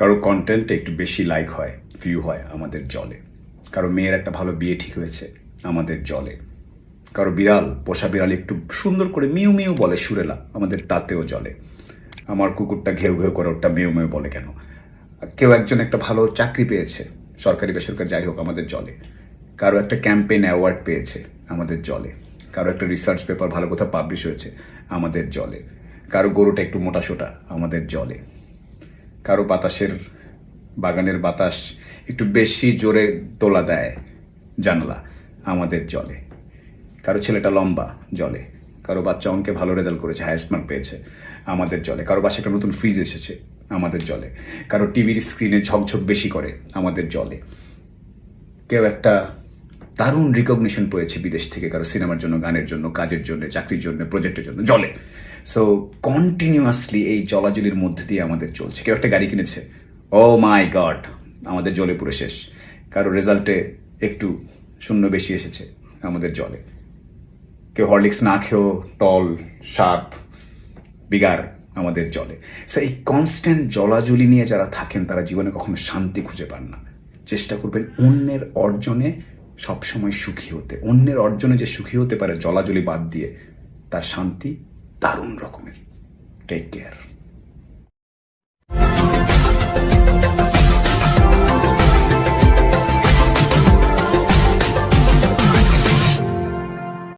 কারও কন্টেন্ট একটু বেশি লাইক হয় ভিউ হয় আমাদের জলে। কারও মেয়ের একটা ভালো বিয়ে ঠিক হয়েছে, আমাদের জলে। কারও বিড়াল, পোষা বিড়াল একটু সুন্দর করে মিউ মিউ বলে সুরেলা, আমাদের তাতেও জলে। আমার কুকুরটা ঘেউ ঘেউ করে ওটা মেউ মেউ বলে কেন? কেউ একজন একটা ভালো চাকরি পেয়েছে, সরকারি বেসরকারি যাই হোক, আমাদের জলে। কারও একটা ক্যাম্পেইন অ্যাওয়ার্ড পেয়েছে, আমাদের জলে। কারও একটা রিসার্চ পেপার ভালো কোথাও পাবলিশ হয়েছে, আমাদের জলে। কারও গরুটা একটু মোটা সোটা, আমাদের জলে। কারও বাতাসের বাগানের বাতাস একটু বেশি জোরে তোলা দেয় জানলা আমাদের জলে। কারও ছেলেটা লম্বা জলে, কারও বাচ্চা অঙ্কে ভালো রেজাল্ট করেছে হায়েস্ট মার্ক পেয়েছে আমাদের জলে। কারও বাসায় একটা নতুন ফ্রিজ এসেছে আমাদের জলে। কারও টিভির স্ক্রিনে ঝকঝক বেশি করে আমাদের জলে। কেউ একটা দারুণ রিকগনিশন পেয়েছে বিদেশ থেকে, কারও সিনেমার জন্য, গানের জন্য, কাজের জন্য, চাকরির জন্য প্রজেক্টের জন্য, জলে। সো কন্টিনিউয়াসলি এই জলাজলির মধ্যে দিয়ে আমাদের চলছে। কেউ একটা গাড়ি কিনেছে। ও মাই গড আমাদের জলে পুরো শেষ। কারও রেজাল্টে একটু শূন্য বেশি এসেছে আমাদের জলে। কেউ হরলিক্স না খেয়েও টল সাপ বিগার আমাদের জলে। সো এই কনস্ট্যান্ট জলাজলি নিয়ে যারা থাকেন, তারা জীবনে কখনো শান্তি খুঁজে পান না। চেষ্টা করবেন অন্যের অর্জনে সবসময় সুখী হতে, অন্যের অর্জনে যে সুখী হতে পারে জলাজলি বাদ দিয়ে, তার শান্তি দারুণ রকমের। Take care